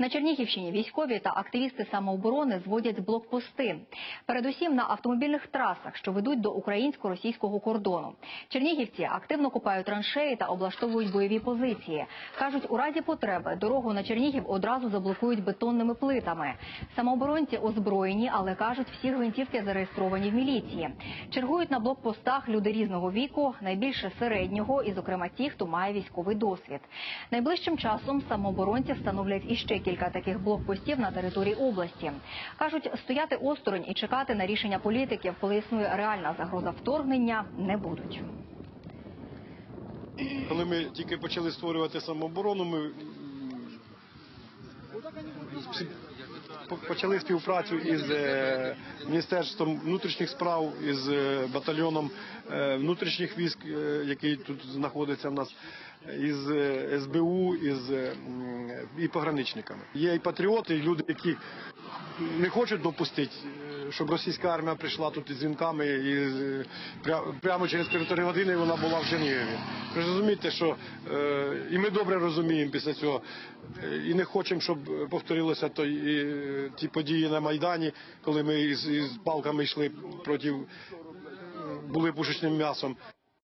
На Чернігівщині військові та активісти самооборони зводять блокпости. Передусім на автомобільних трасах, що ведуть до українсько-російського кордону. Чернігівці активно купають траншеї та облаштовують бойові позиції. Кажуть, у разі потреби дорогу на Чернігів одразу заблокують бетонними плитами. Самооборонці озброєні, але кажуть, всі гвинтівки зареєстровані в міліції. Чергують на блокпостах люди різного віку, найбільше середнього, і, зокрема, ті, хто має військовий досвід. Найближчим часом самооборонці встановлять іще кілька таких блокпостів на території області. Кажуть, стояти осторонь і чекати на рішення політиків, коли існує реальна загроза вторгнення, не будуть. Коли ми тільки почали створювати самооборону, ми почали співпрацю із е, Міністерством внутрішніх справ, із е, батальйоном е, внутрішніх військ, який тут знаходиться в нас, із СБУ, із і пограничниками. Є і патріоти, і люди, які не хочуть допустити, е, щоб російська армія прийшла тут із дзвінками і е, прямо через півтори години вона була в Чернігові. Ви розумієте, що е, і ми добре розуміємо після цього, і не хочемо, щоб е, ті події на Майдані, коли ми із, із палками йшли проти, були пушечним м'ясом.